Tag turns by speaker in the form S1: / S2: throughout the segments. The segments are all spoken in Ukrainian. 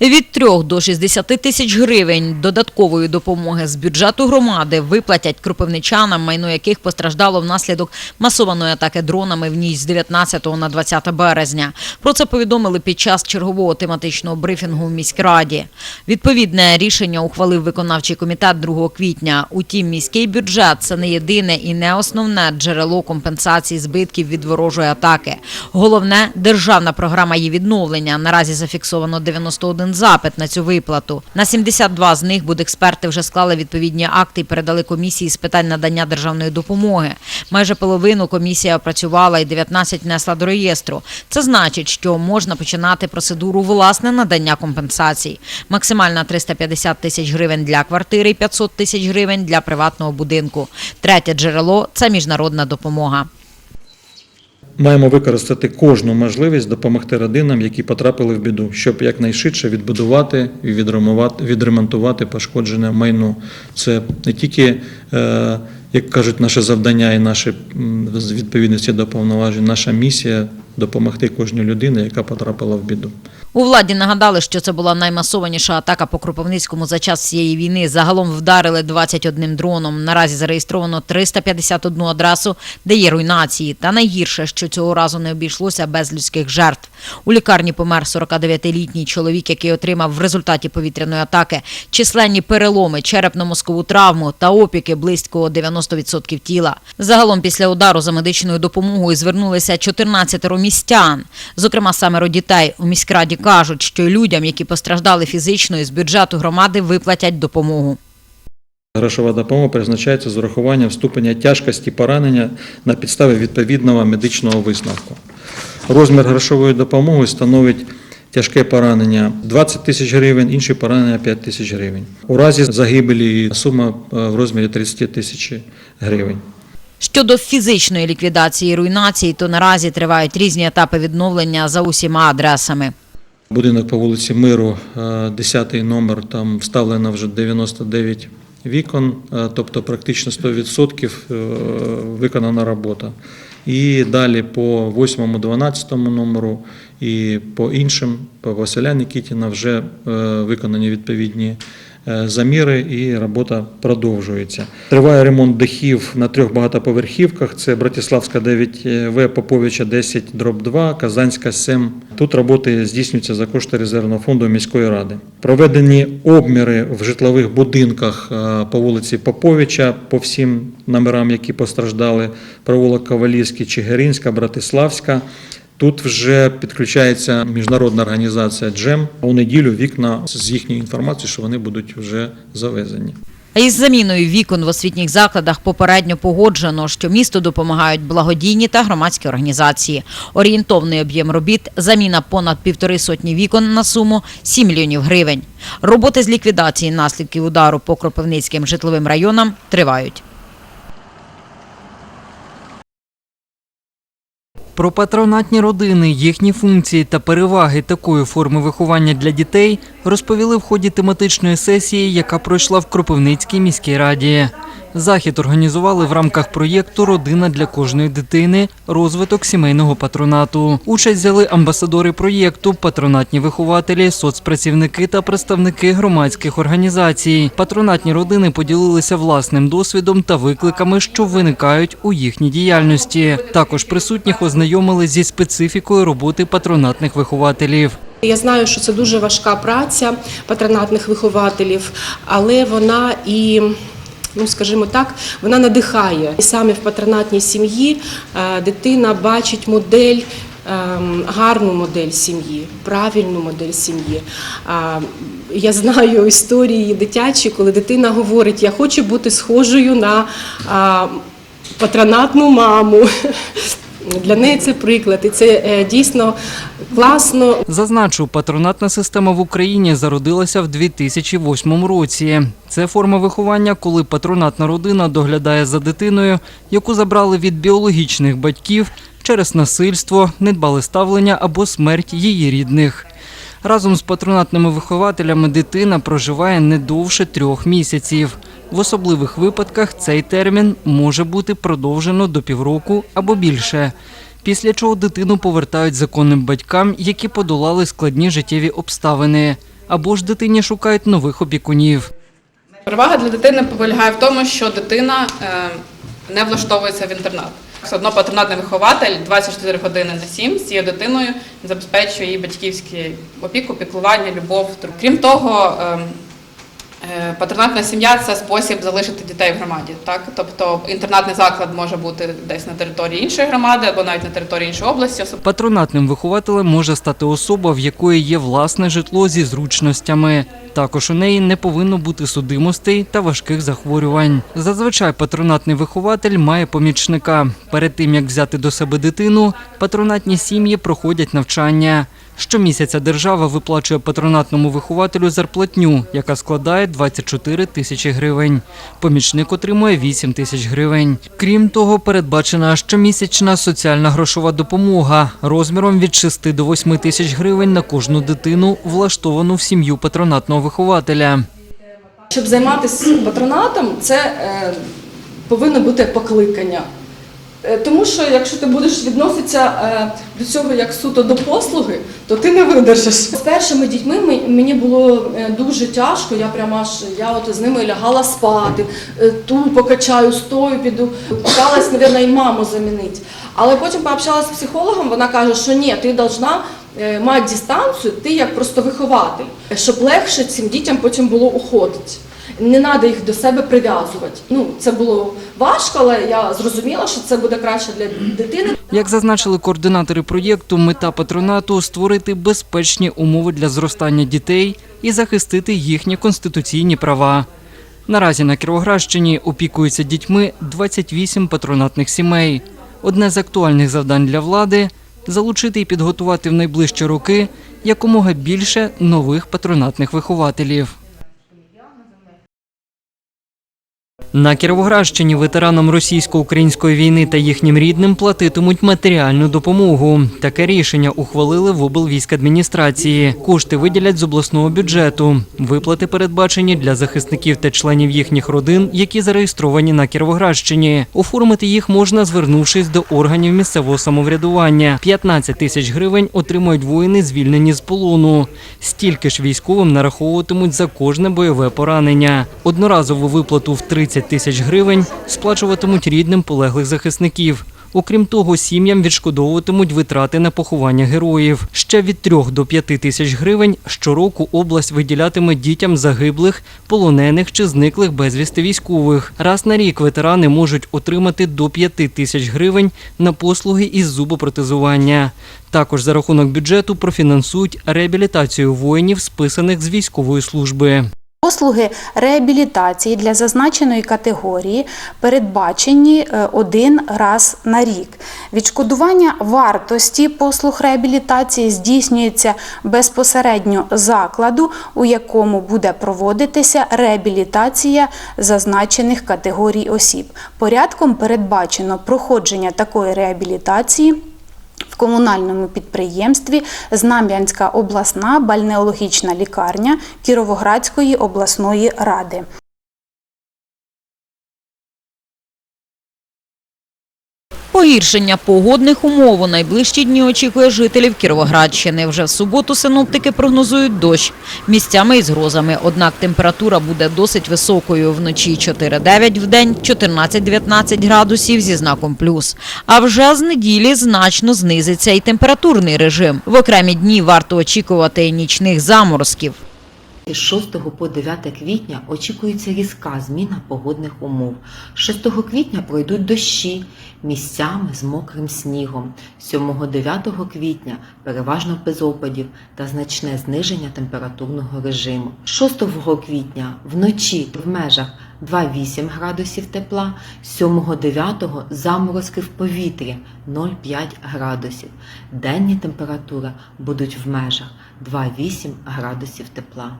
S1: Від 3 до 60 тисяч гривень додаткової допомоги з бюджету громади виплатять кропивничанам, майно яких постраждало внаслідок масованої атаки дронами в ніч з 19 на 20 березня. Про це повідомили під час чергового тематичного брифінгу в міськраді. Відповідне рішення ухвалив виконавчий комітет 2 квітня. Утім, міський бюджет це не єдине і не основне джерело компенсації збитків від ворожої атаки. Головне державна програма її відновлення. Наразі зафіксовано 91 запит на цю виплату. На 72 з них будексперти вже склали відповідні акти і передали комісії з питань надання державної допомоги. Майже половину комісія опрацювала і 19 внесла до реєстру. Це значить, що можна починати процедуру власне надання компенсацій. Максимальна 350 тисяч гривень для квартири і 500 тисяч гривень для приватного будинку. Третє джерело це міжнародна допомога.
S2: Маємо використати кожну можливість допомогти родинам, які потрапили в біду, щоб якнайшвидше відбудувати і відремонтувати, пошкоджене майно. Це не тільки, е, як кажуть, наше завдання і наші відповідності до повноважень, наша місія допомогти кожній людині, яка потрапила в біду.
S1: У владі нагадали, що це була наймасованіша атака по Кропивницькому за час цієї війни. Загалом вдарили 21 дроном. Наразі зареєстровано 351 адресу, де є руйнації. Та найгірше, що цього разу не обійшлося без людських жертв. У лікарні помер 49-літній чоловік, який отримав в результаті повітряної атаки численні переломи, черепно-мозкову травму та опіки близько 90% тіла. Загалом після удару за медичною допомогою звернулися 14 містян. Зокрема, семеро дітей у міськраді кажуть, що людям, які постраждали фізично із бюджету громади, виплатять допомогу.
S2: Грошова допомога призначається з урахуванням ступеня тяжкості поранення на підставі відповідного медичного висновку. Розмір грошової допомоги становить тяжке поранення 20 тисяч гривень, інші поранення 5 тисяч гривень. У разі загибелі сума е, в розмірі 30 тисяч гривень.
S1: Щодо фізичної ліквідації руйнації, то наразі тривають різні етапи відновлення за усіма адресами.
S2: Будинок по вулиці Миру, 10 номер, там вставлено вже 99 вікон, е, тобто практично 100% е, виконана робота. І далі по 8, 12 номеру і по іншим, по Василя Нікітіна вже е, виконані відповідні е, заміри і робота продовжується. Триває ремонт дахів на трьох багатоповерхівках. Це Братиславська 9В, Поповича 10, дроб 2, Казанська 7. Тут роботи здійснюються за кошти резервного фонду міської ради. Проведені обміри в житлових будинках е, по вулиці Поповича по всім номерам, які постраждали, провулок Ковалівський, Чигиринська, Братиславська. Тут вже підключається міжнародна організація Джем. У неділю вікна з їхньою інформацією, що вони будуть вже завезені.
S1: А із заміною вікон в освітніх закладах попередньо погоджено, що місту допомагають благодійні та громадські організації. Орієнтовний об'єм робіт – заміна понад півтори сотні вікон на суму 7 мільйонів гривень. Роботи з ліквідації наслідків удару по Кропивницьким житловим районам тривають.
S3: Про патронатні родини, їхні функції та переваги такої форми виховання для дітей розповіли в ході тематичної сесії, яка пройшла в Кропивницькій міській раді. Захід організували в рамках проєкту Родина для кожної дитини. Розвиток сімейного патронату. Участь взяли амбасадори проєкту, патронатні вихователі, соцпрацівники та представники громадських організацій. Патронатні родини поділилися власним досвідом та викликами, що виникають у їхній діяльності. Також присутніх ознайомили зі специфікою роботи патронатних вихователів.
S4: Я знаю, що це дуже важка праця патронатних вихователів, але вона і. Ну, скажімо так, вона надихає. І саме в патронатній сім'ї е, дитина бачить модель, ем, гарну модель сім'ї, правильну модель сім'ї. Я знаю історії дитячі, коли дитина говорить, я хочу бути схожою на патронатну маму. Для неї це приклад, і це е, дійсно класно.
S3: Зазначу, патронатна система в Україні зародилася в 2008 році. Це форма виховання, коли патронатна родина доглядає за дитиною, яку забрали від біологічних батьків через насильство, недбале ставлення або смерть її рідних. Разом з патронатними вихователями дитина проживає не довше трьох місяців. В особливих випадках цей термін може бути продовжено до півроку або більше. Після чого дитину повертають законним батькам, які подолали складні життєві обставини. або ж дитині шукають нових опікунів.
S5: Перевага для дитини полягає в тому, що дитина е, не влаштовується в інтернат. Все одно патронатний вихователь 24 години на 7 з цією дитиною забезпечує її батьківську опіку, піклування, любов. Крім того, е, е, патронатна сім'я це спосіб залишити дітей в громаді. Так? Тобто інтернатний заклад може бути десь на території іншої громади або навіть на території іншої області.
S3: Патронатним вихователем може стати особа, в якої є власне житло зі зручностями. Також у неї не повинно бути судимостей та важких захворювань. Зазвичай патронатний вихователь має помічника. Перед тим як взяти до себе дитину, патронатні сім'ї проходять навчання. Щомісяця держава виплачує патронатному вихователю зарплатню, яка складає 24 тисячі гривень. Помічник отримує 8 тисяч гривень. Крім того, передбачена щомісячна соціальна грошова допомога розміром від 6 до 8 тисяч гривень на кожну дитину, влаштовану в сім'ю патронатного вихователя.
S6: Щоб займатися патронатом, це е, повинно бути покликання. Е, Тому що якщо ти будеш відноситися е, до цього як суто до послуги, то ти не видержиш. З першими дітьми мені було е, дуже тяжко. Я прямо аж я от з ними лягала спати, е, тупо качаю, стою, піду. Питалась, мабуть, і маму замінити. Але потім пообщалася з психологом, вона каже, що ні, ти повинна мати дистанцію, ти як просто вихователь, щоб легше цим дітям потім було уходити. Не треба їх до себе прив'язувати. Ну, це було важко, але я зрозуміла, що це буде краще для дитини.
S3: Як зазначили координатори проєкту, мета патронату створити безпечні умови для зростання дітей і захистити їхні конституційні права. Наразі на Кіровоградщині опікуються дітьми 28 патронатних сімей. Одне з актуальних завдань для влади залучити і підготувати в найближчі роки якомога більше нових патронатних вихователів. На Кіровоградщині ветеранам російсько-української війни та їхнім рідним платитимуть матеріальну допомогу. Таке рішення ухвалили в облвійськадміністрації. Кошти виділять з обласного бюджету. Виплати передбачені для захисників та членів їхніх родин, які зареєстровані на Кіровоградщині. Оформити їх можна, звернувшись до органів місцевого самоврядування. 15 тисяч гривень отримують воїни, звільнені з полону. Стільки ж військовим нараховуватимуть за кожне бойове поранення. Одноразову виплату в 30 тисяч гривень сплачуватимуть рідним полеглих захисників. Окрім того, сім'ям відшкодовуватимуть витрати на поховання героїв. Ще від 3 до 5 тисяч гривень щороку область виділятиме дітям загиблих, полонених чи зниклих безвісти військових. Раз на рік ветерани можуть отримати до 5 тисяч гривень на послуги із зубопротезування. Також за рахунок бюджету профінансують реабілітацію воїнів, списаних з військової служби.
S7: Послуги реабілітації для зазначеної категорії передбачені е, один раз на рік. Відшкодування вартості послуг реабілітації здійснюється безпосередньо закладу, у якому буде проводитися реабілітація зазначених категорій осіб. Порядком передбачено проходження такої реабілітації комунальному підприємстві Знам'янська обласна бальнеологічна лікарня Кіровоградської обласної ради.
S1: Погіршення погодних умов у найближчі дні очікує жителів Кіровоградщини. Вже в суботу синоптики прогнозують дощ місцями із грозами. Однак температура буде досить високою. Вночі 4-9, вдень 14-19 градусів зі знаком плюс. А вже з неділі значно знизиться і температурний режим. В окремі дні варто очікувати нічних заморозків.
S8: З 6 по 9 квітня очікується різка зміна погодних умов. 6 квітня пройдуть дощі місцями з мокрим снігом. 7-9 квітня переважно без опадів та значне зниження температурного режиму. 6 квітня вночі в межах 2-8 градусів тепла, 7-9 заморозки в повітрі 0,5 градусів. Денні температури будуть в межах 2-8 градусів тепла.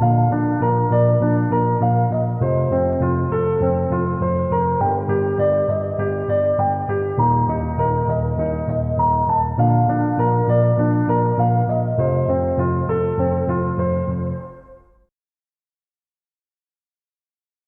S8: Thank you.